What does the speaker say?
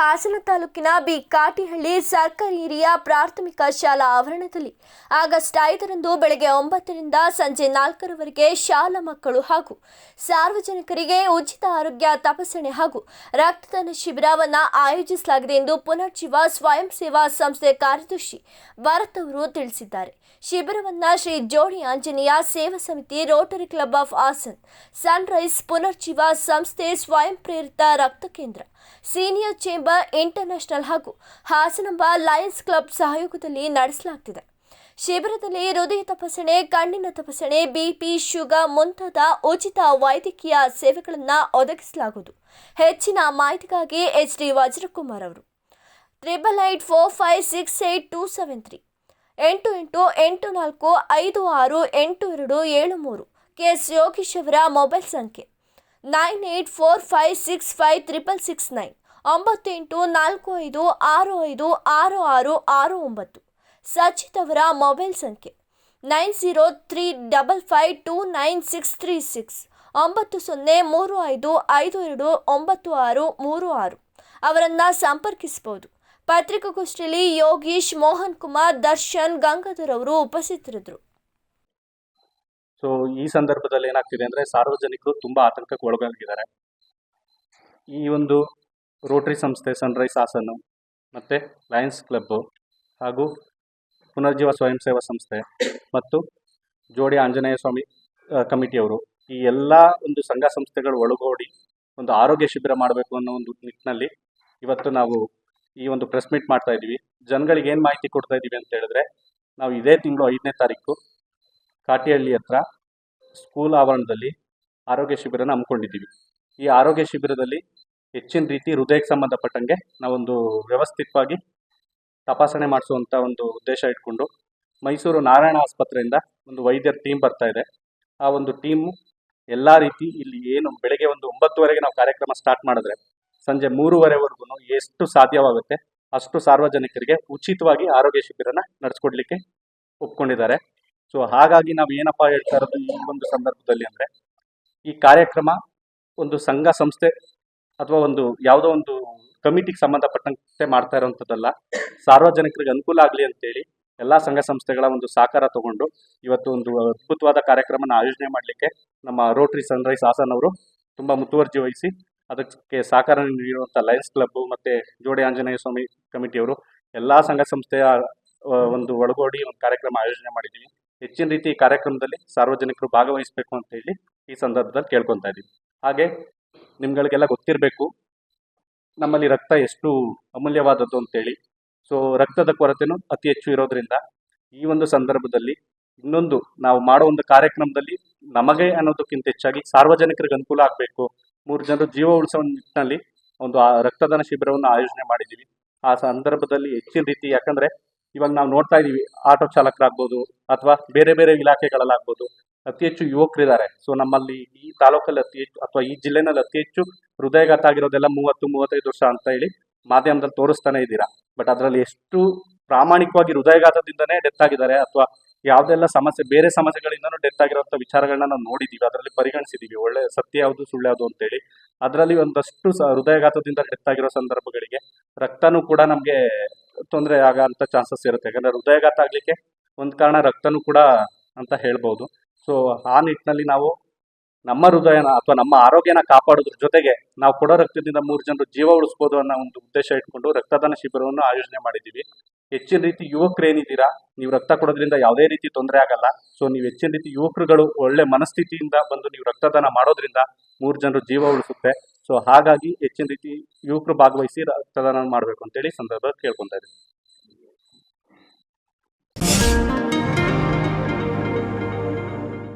ಹಾಸನ ತಾಲೂಕಿನ ಬಿ ಕಾಟಿಹಳ್ಳಿ ಸರ್ಕಾರಿ ಹಿರಿಯ ಪ್ರಾಥಮಿಕ ಶಾಲಾ ಆವರಣದಲ್ಲಿ ಆಗಸ್ಟ್ ಐದರಂದು ಬೆಳಗ್ಗೆ ಒಂಬತ್ತರಿಂದ ಸಂಜೆ ನಾಲ್ಕರವರೆಗೆ ಶಾಲಾ ಮಕ್ಕಳು ಹಾಗೂ ಸಾರ್ವಜನಿಕರಿಗೆ ಉಚಿತ ಆರೋಗ್ಯ ತಪಾಸಣೆ ಹಾಗೂ ರಕ್ತದಾನ ಶಿಬಿರವನ್ನು ಆಯೋಜಿಸಲಾಗಿದೆ ಎಂದು ಪುನರ್ಜೀವ ಸ್ವಯಂ ಸೇವಾ ಸಂಸ್ಥೆ ಕಾರ್ಯದರ್ಶಿ ಭರತ್ ಅವರು ತಿಳಿಸಿದ್ದಾರೆ. ಶಿಬಿರವನ್ನು ಶ್ರೀ ಜೋಡಿ Anjaneya Seva Samiti Rotary Club of Hassan Sunrise Punarjeeva ಸಂಸ್ಥೆ ಸ್ವಯಂ ಪ್ರೇರಿತ ರಕ್ತ ಕೇಂದ್ರ ಸೀನಿಯರ್ ಚೇಂಬರ್ ಇಂಟರ್ನ್ಯಾಷನಲ್ ಹಾಗೂ ಹಾಸನಂಬ ಲಯನ್ಸ್ ಕ್ಲಬ್ ಸಹಯೋಗದಲ್ಲಿ ನಡೆಸಲಾಗ್ತಿದೆ. ಶಿಬಿರದಲ್ಲಿ ಹೃದಯ ತಪಾಸಣೆ, ಕಣ್ಣಿನ ತಪಾಸಣೆ, ಬಿಪಿ, ಶುಗರ್ ಮುಂತಾದ ಉಚಿತ ವೈದ್ಯಕೀಯ ಸೇವೆಗಳನ್ನು ಒದಗಿಸಲಾಗುವುದು. ಹೆಚ್ಚಿನ ಮಾಹಿತಿಗಾಗಿ ಎಚ್ ಡಿ ವಜ್ರಕುಮಾರ್ ಅವರು. Triple eight four five six eight two seven three. ಎಂಟು ಎಂಟು ಎಂಟು ನಾಲ್ಕು ಐದು ಆರು ಎಂಟು ಎರಡು ಏಳು ಮೂರು. ಕೆ ಎಸ್ ಯೋಗೀಶ್ ಅವರ ಮೊಬೈಲ್ ಸಂಖ್ಯೆ. Nine eight four five six five triple six nine, ಒಂಬತ್ತು ಎಂಟು ನಾಲ್ಕು ಐದು ಆರು ಐದು ಆರು ಆರು ಆರು ಒಂಬತ್ತು. ಸಚಿತ್ ಅವರ ಮೊಬೈಲ್ ಸಂಖ್ಯೆ nine zero three double five two nine six three six, ಒಂಬತ್ತು ಸೊನ್ನೆ ಮೂರು ಐದು ಐದು ಎರಡು ಒಂಬತ್ತು ಆರು ಮೂರು ಆರು. ಅವರನ್ನು ಸಂಪರ್ಕಿಸಬಹುದು. ಪತ್ರಿಕಾಗೋಷ್ಠಿಯಲ್ಲಿ ಯೋಗೀಶ್, ಮೋಹನ್ ಕುಮಾರ್, ದರ್ಶನ್, ಗಂಗಾಧರ್ ಅವರು ಉಪಸ್ಥಿತರಿದ್ದರು. ಸೊ ಈ ಸಂದರ್ಭದಲ್ಲಿ ಏನಾಗ್ತಿದೆ ಅಂದರೆ ಸಾರ್ವಜನಿಕರು ತುಂಬ ಆತಂಕಕ್ಕೆ ಒಳಗಾಗಿದ್ದಾರೆ ಈ ಒಂದು ರೋಟರಿ ಸಂಸ್ಥೆ ಸನ್ರೈಸ್ ಹಾಸನ್ನು ಮತ್ತು ಲಯನ್ಸ್ ಕ್ಲಬ್ಬು ಹಾಗೂ ಪುನರ್ಜೀವ ಸ್ವಯಂ ಸೇವಾ ಸಂಸ್ಥೆ ಮತ್ತು ಜೋಡಿ ಆಂಜನೇಯ ಸ್ವಾಮಿ ಕಮಿಟಿಯವರು ಈ ಎಲ್ಲ ಒಂದು ಸಂಘ ಸಂಸ್ಥೆಗಳು ಒಳಗೋಡಿ ಒಂದು ಆರೋಗ್ಯ ಶಿಬಿರ ಮಾಡಬೇಕು ಅನ್ನೋ ಒಂದು ನಿಟ್ಟಿನಲ್ಲಿ ಇವತ್ತು ನಾವು ಈ ಒಂದು ಪ್ರೆಸ್ ಮೀಟ್ ಮಾಡ್ತಾ ಇದ್ದೀವಿ ಜನಗಳಿಗೆ ಏನು ಮಾಹಿತಿ ಕೊಡ್ತಾ ಇದ್ದೀವಿ ಅಂತ ಹೇಳಿದ್ರೆ ನಾವು ಇದೇ ತಿಂಗಳು ಐದನೇ ತಾರೀಕು ಕಾಟಿಹಳ್ಳಿ ಹತ್ರ ಸ್ಕೂಲ್ ಆವರಣದಲ್ಲಿ ಆರೋಗ್ಯ ಶಿಬಿರನ ಹಮ್ಮಿಕೊಂಡಿದ್ದೀವಿ. ಈ ಆರೋಗ್ಯ ಶಿಬಿರದಲ್ಲಿ ಹೆಚ್ಚಿನ ರೀತಿ ಹೃದಯಕ್ಕೆ ಸಂಬಂಧಪಟ್ಟಂಗೆ ನಾವೊಂದು ವ್ಯವಸ್ಥಿತವಾಗಿ ತಪಾಸಣೆ ಮಾಡಿಸುವಂಥ ಒಂದು ಉದ್ದೇಶ ಇಟ್ಕೊಂಡು ಮೈಸೂರು ನಾರಾಯಣ ಆಸ್ಪತ್ರೆಯಿಂದ ಒಂದು ವೈದ್ಯರ ಟೀಮ್ ಬರ್ತಾ ಇದೆ. ಆ ಒಂದು ಟೀಮು ಎಲ್ಲ ರೀತಿ ಇಲ್ಲಿ ಏನು ಬೆಳಗ್ಗೆ ಒಂದು ಒಂಬತ್ತುವರೆಗೆ ನಾವು ಕಾರ್ಯಕ್ರಮ ಸ್ಟಾರ್ಟ್ ಮಾಡಿದ್ರೆ ಸಂಜೆ ಮೂರುವರೆವರೆಗೂ ಎಷ್ಟು ಸಾಧ್ಯವಾಗುತ್ತೆ ಅಷ್ಟು ಸಾರ್ವಜನಿಕರಿಗೆ ಉಚಿತವಾಗಿ ಆರೋಗ್ಯ ಶಿಬಿರನ ನಡೆಸ್ಕೊಡ್ಲಿಕ್ಕೆ ಒಪ್ಕೊಂಡಿದ್ದಾರೆ. ಸೊ ಹಾಗಾಗಿ ನಾವು ಏನಪ್ಪಾ ಹೇಳ್ತಾ ಇರೋದು ಈ ಒಂದು ಸಂದರ್ಭದಲ್ಲಿ ಅಂದ್ರೆ, ಈ ಕಾರ್ಯಕ್ರಮ ಒಂದು ಸಂಘ ಸಂಸ್ಥೆ ಅಥವಾ ಒಂದು ಯಾವುದೋ ಒಂದು ಕಮಿಟಿಗೆ ಸಂಬಂಧಪಟ್ಟಂತೆ ಮಾಡ್ತಾ ಇರೋವಂಥದ್ದಲ್ಲ ಸಾರ್ವಜನಿಕರಿಗೆ ಅನುಕೂಲ ಆಗಲಿ ಅಂತೇಳಿ ಎಲ್ಲ ಸಂಘ ಸಂಸ್ಥೆಗಳ ಒಂದು ಸಹಕಾರ ತಗೊಂಡು ಇವತ್ತು ಒಂದು ಅದ್ಭುತವಾದ ಕಾರ್ಯಕ್ರಮನ ಆಯೋಜನೆ ಮಾಡಲಿಕ್ಕೆ ನಮ್ಮ ರೋಟರಿ ಸನ್ರೈಸ್ ಹಾಸನ್ ಅವರು ತುಂಬ ಮುತುವರ್ಜಿ ವಹಿಸಿ, ಅದಕ್ಕೆ ಸಹಕಾರ ನೀಡುವಂಥ ಲಯನ್ಸ್ ಕ್ಲಬ್ ಮತ್ತು ಜೋಡಿ ಆಂಜನೇಯ ಸ್ವಾಮಿ ಕಮಿಟಿಯವರು ಎಲ್ಲ ಸಂಘ ಸಂಸ್ಥೆಯ ಒಂದು ಒಳಗೋಡಿ ಒಂದು ಕಾರ್ಯಕ್ರಮ ಆಯೋಜನೆ ಮಾಡಿದ್ದೀವಿ ಹೆಚ್ಚಿನ ರೀತಿ ಕಾರ್ಯಕ್ರಮದಲ್ಲಿ ಸಾರ್ವಜನಿಕರು ಭಾಗವಹಿಸಬೇಕು ಅಂತ ಹೇಳಿ ಈ ಸಂದರ್ಭದಲ್ಲಿ ಕೇಳ್ಕೊತಾ ಇದ್ದೀವಿ. ಹಾಗೆ ನಿಮ್ಗಳಿಗೆಲ್ಲ ಗೊತ್ತಿರಬೇಕು, ನಮ್ಮಲ್ಲಿ ರಕ್ತ ಎಷ್ಟು ಅಮೂಲ್ಯವಾದದ್ದು ಅಂತೇಳಿ ಸೊ ರಕ್ತದ ಕೊರತೆನೂ ಅತಿ ಹೆಚ್ಚು ಇರೋದ್ರಿಂದ ಈ ಒಂದು ಸಂದರ್ಭದಲ್ಲಿ ಇನ್ನೊಂದು ನಾವು ಮಾಡೋ ಒಂದು ಕಾರ್ಯಕ್ರಮದಲ್ಲಿ ನಮಗೆ ಅನ್ನೋದಕ್ಕಿಂತ ಹೆಚ್ಚಾಗಿ ಸಾರ್ವಜನಿಕರಿಗೆ ಅನುಕೂಲ ಆಗಬೇಕು. ಮೂರು ಜನರು ಜೀವ ಉಳಿಸೋ ನಿಟ್ಟಿನಲ್ಲಿ ಒಂದು ರಕ್ತದಾನ ಶಿಬಿರವನ್ನು ಆಯೋಜನೆ ಮಾಡಿದ್ದೀವಿ. ಆ ಸಂದರ್ಭದಲ್ಲಿ ಹೆಚ್ಚಿನ ರೀತಿ ಯಾಕಂದ್ರೆ ಇವಾಗ ನಾವು ನೋಡ್ತಾ ಇದೀವಿ, ಆಟೋ ಚಾಲಕರಾಗ್ಬೋದು ಅಥವಾ ಬೇರೆ ಬೇರೆ ಇಲಾಖೆಗಳಲ್ಲಾಗ್ಬೋದು, ಅತಿ ಹೆಚ್ಚು ಯುವಕರಿದ್ದಾರೆ. ಸೊ ನಮ್ಮಲ್ಲಿ ಈ ತಾಲೂಕಲ್ಲಿ ಅತಿ ಹೆಚ್ಚು ಅಥವಾ ಈ ಜಿಲ್ಲೆನಲ್ಲಿ ಅತಿ ಹೆಚ್ಚು ಹೃದಯಘಾತ ಆಗಿರೋದೆಲ್ಲ ಮೂವತ್ತು, ಮೂವತ್ತೈದು ವರ್ಷ ಅಂತ ಹೇಳಿ ಮಾಧ್ಯಮದಲ್ಲಿ ತೋರಿಸ್ತಾನೆ ಇದ್ದೀರಾ. ಬಟ್ ಅದರಲ್ಲಿ ಎಷ್ಟು ಪ್ರಾಮಾಣಿಕವಾಗಿ ಹೃದಯಘಾತದಿಂದನೇ ಡೆತ್ ಆಗಿದ್ದಾರೆ ಅಥವಾ ಯಾವುದೆಲ್ಲ ಸಮಸ್ಯೆ, ಬೇರೆ ಸಮಸ್ಯೆಗಳಿಂದನೂ ಡೆತ್ ಆಗಿರುವಂಥ ವಿಚಾರಗಳನ್ನ ನಾವು ನೋಡಿದ್ದೀವಿ. ಅದರಲ್ಲಿ ಪರಿಗಣಿಸಿದ್ದೀವಿ. ಒಳ್ಳೆ ಸತ್ಯ ಯಾವುದು, ಸುಳ್ಳು ಯಾವುದು ಅಂತೇಳಿ ಅದರಲ್ಲಿ ಒಂದಷ್ಟು ಹೃದಯಘಾತದಿಂದ ಡೆತ್ ಆಗಿರೋ ಸಂದರ್ಭಗಳಿಗೆ ರಕ್ತನೂ ಕೂಡ ನಮಗೆ ತೊಂದರೆ ಆಗೋಂಥ ಚಾನ್ಸಸ್ ಇರುತ್ತೆ. ಯಾಕಂದರೆ ಹೃದಯಾಘಾತ ಆಗಲಿಕ್ಕೆ ಒಂದು ಕಾರಣ ರಕ್ತನೂ ಕೂಡ ಅಂತ ಹೇಳ್ಬೋದು. ಸೊ ಆ ನಿಟ್ಟಿನಲ್ಲಿ ನಾವು ನಮ್ಮ ಹೃದಯನ ಅಥವಾ ನಮ್ಮ ಆರೋಗ್ಯನ ಕಾಪಾಡೋದ್ರ ಜೊತೆಗೆ ನಾವು ಕೊಡೋ ರಕ್ತದಿಂದ ಮೂರು ಜನರು ಜೀವ ಉಳಿಸ್ಬೋದು ಅನ್ನೋ ಒಂದು ಉದ್ದೇಶ ಇಟ್ಕೊಂಡು ರಕ್ತದಾನ ಶಿಬಿರವನ್ನು ಆಯೋಜನೆ ಮಾಡಿದ್ದೀವಿ. ಹೆಚ್ಚಿನ ರೀತಿ ಯುವಕರು ಏನಿದ್ದೀರಾ, ನೀವು ರಕ್ತ ಕೊಡೋದ್ರಿಂದ ಯಾವುದೇ ರೀತಿ ತೊಂದರೆ ಆಗಲ್ಲ. ಸೊ ನೀವು ಹೆಚ್ಚಿನ ರೀತಿ ಯುವಕರುಗಳು ಒಳ್ಳೆ ಮನಸ್ಥಿತಿಯಿಂದ ಬಂದು ನೀವು ರಕ್ತದಾನ ಮಾಡೋದ್ರಿಂದ ಮೂರು ಜನರು ಜೀವ ಉಳಿಸುತ್ತೆ. ಸೊ ಹಾಗಾಗಿ ಹೆಚ್ಚಿನ ರೀತಿ ಯುವಕರು ಭಾಗವಹಿಸಿ ರಕ್ತದಾನ ಮಾಡಬೇಕು ಅಂತೇಳಿ ಸಂದರ್ಭ ಕೇಳ್ಕೊತಾ ಇದ್ದೀನಿ